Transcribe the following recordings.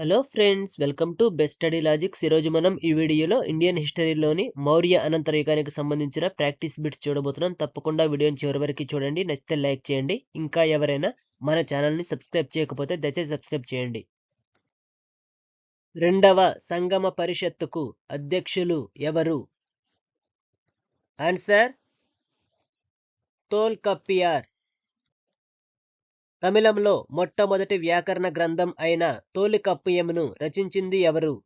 Hello friends welcome to best study logics ఈరోజు మనం ఈ వీడియోలో ఇండియన్ హిస్టరీలోని మౌర్య అనంతర యుగానికి సంబంధించిన ప్రాక్టీస్ బిట్స్ చూడబోతున్నాం. తప్పకుండా వీడియోని చివరి వరకు చూడండి నచ్చితే లైక్ చేయండి. ఇంకా ఎవరైనా మన ఛానల్ని సబ్స్క్రైబ్ చేయకపోతే దయచేసి సబ్స్క్రైబ్ చేయండి. రెండవ సంగమ పరిషత్తుకు అధ్యక్షులు ఎవరు? ఆన్సర్ తోల్కప్పియార్. తమిళంలో మొట్టమొదటి వ్యాకరణ గ్రంథం అయిన తోలికప్పయమును రచించింది ఎవరు?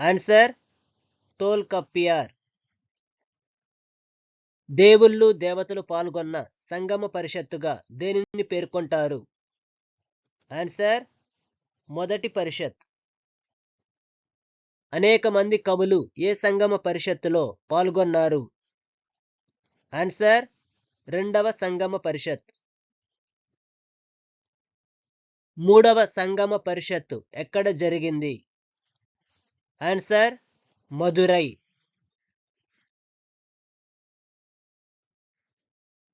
ఆన్సర్ తోల్కప్పియార్. దేవుళ్ళు దేవతలు పాల్గొన్న సంగమ పరిషత్తుగా దేనిని పేర్కొంటారు? ఆన్సర్ మొదటి పరిషత్. అనేక మంది కవులు ఏ సంగమ పరిషత్తులో పాల్గొన్నారు? ఆన్సర్ రెండవ సంగమ పరిషత్. మూడవ సంగమ పరిషత్తు ఎక్కడ జరిగింది? ఆన్సర్ మధురై.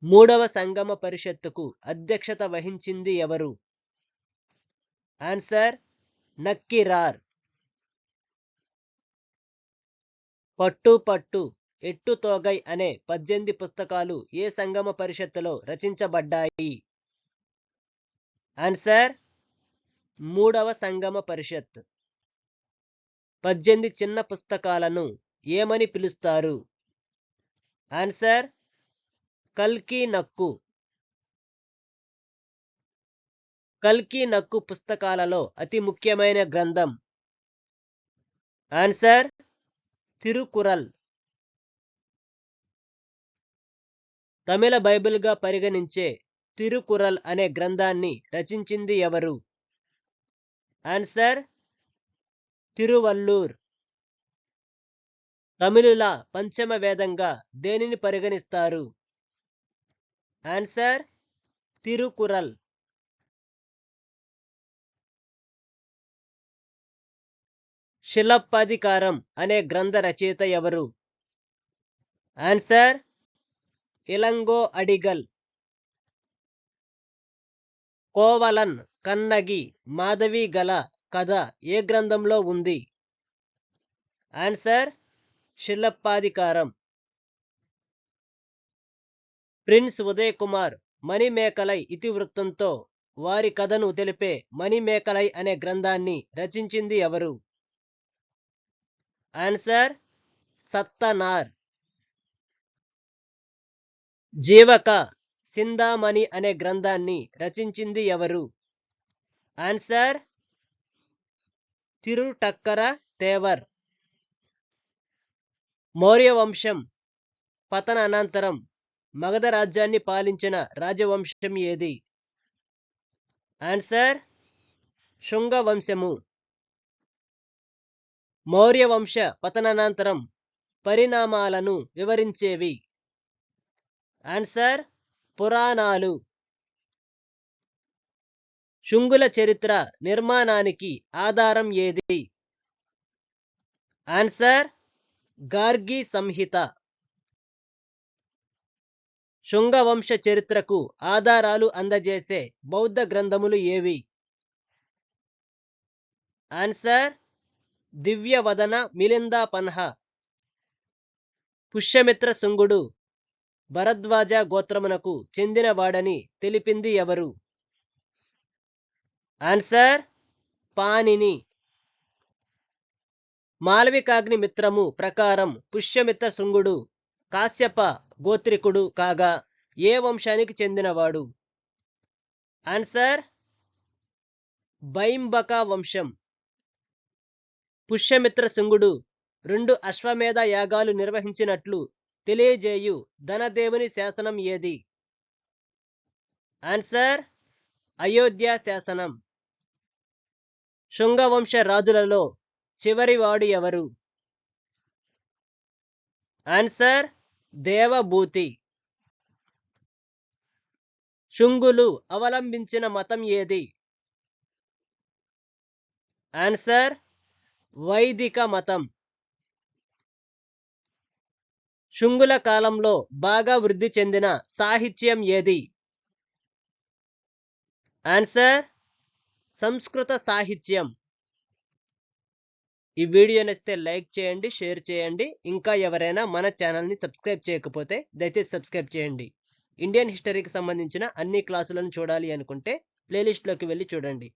మూడవ సంగమ పరిషత్తుకు అధ్యక్షత వహించింది ఎవరు? ఆన్సర్ నక్కిరార్. పట్టు పట్టు ఎట్టు తోగై అనే పద్దెనిమిది పుస్తకాలు ఏ సంగమ పరిషత్తులో రచించబడ్డాయి? ఆన్సర్ మూడవ సంగమ పరిషత్. పద్దెనిమిది చిన్న పుస్తకాలను ఏమని పిలుస్తారు? ఆన్సర్ కల్కి నక్కు. కల్కి నక్కు పుస్తకాలలో అతి ముఖ్యమైన గ్రంథం. ఆన్సర్ తిరుకురల్. తమిళ బైబిల్గా పరిగణించే తిరుకురల్ అనే గ్రంథాన్ని రచించింది ఎవరు? ఆన్సర్ తిరువల్లూర్. తమిళుల పంచమ వేదంగా దేనిని పరిగణిస్తారు? ఆన్సర్ తిరుకురల్. శిలప్పాధికారం అనే గ్రంథ రచయిత ఎవరు? ఆన్సర్ ఇలంగో అడిగల్. కోవలన్ కన్నగి మాధవి గల కథ ఏ గ్రంథంలో ఉంది? ఆన్సర్ శిలప్పాధికారం ప్రిన్స్ ఉదయ్ కుమార్ మణిమేకలై ఇతివృత్తంతో వారి కథను తెలిపే మణిమేకలై అనే గ్రంథాన్ని రచించింది ఎవరు? ఆన్సర్ సత్తనార్. జీవక సిందామణి అనే గ్రంథాన్ని రచించింది ఎవరు? ఆన్సర్ తిరుటక్కర తేవర్ మౌర్య వంశం పతన అనంతరం మగధ రాజ్యాన్ని పాలించిన రాజవంశం ఏది? ఆన్సర్ శుంగ వంశము మౌర్య వంశ పతనానంతరం పరిణామాలను వివరించేవి. ఆన్సర్ పురాణాలు. శుంగుల చరిత్ర నిర్మాణానికి ఆధారం ఏది? ఆన్సర్ గార్గి సంహిత. శుంగవంశ చరిత్రకు ఆధారాలు అందజేసే బౌద్ధ గ్రంథములు ఏవి? ఆన్సర్ దివ్యవదన మిలిందా పన్హ. పుష్యమిత్ర శుంగుడు భరద్వాజ గోత్రమునకు చెందినవాడని తెలిపింది ఎవరు? ఆన్సర్ పానిని మాలవికాగ్ని మిత్రము ప్రకారం పుష్యమిత్ర శృంగుడు కాశ్యప గోత్రికుడు కాగా ఏ వంశానికి చెందినవాడు? ఆన్సర్ బైంబక వంశం. పుష్యమిత్ర శృంగుడు రెండు అశ్వమేధ యాగాలు నిర్వహించినట్లు తెలియజేయు. ధనదేవుని శాసనం ఏది? ఆన్సర్ అయోధ్య శాసనం. శృంగవంశ రాజులలో చివరివాడు ఎవరు? ఆన్సర్ దేవభూతి. శుంగులు అవలంబించిన మతం ఏది? ఆన్సర్ వైదిక మతం. శుంగుల కాలంలో బాగా వృద్ధి చెందిన సాహిత్యం ఏది? ఆన్సర్ సంస్కృత సాహిత్యం. ఈ వీడియో నచ్చితే లైక్ చేయండి షేర్ చేయండి. ఇంకా ఎవరైనా మన ఛానల్ని సబ్స్క్రైబ్ చేయకపోతే దయచేసి సబ్స్క్రైబ్ చేయండి. ఇండియన్ హిస్టరీకి సంబంధించిన అన్ని క్లాసులను చూడాలి అనుకుంటే ప్లేలిస్ట్లోకి వెళ్ళి చూడండి.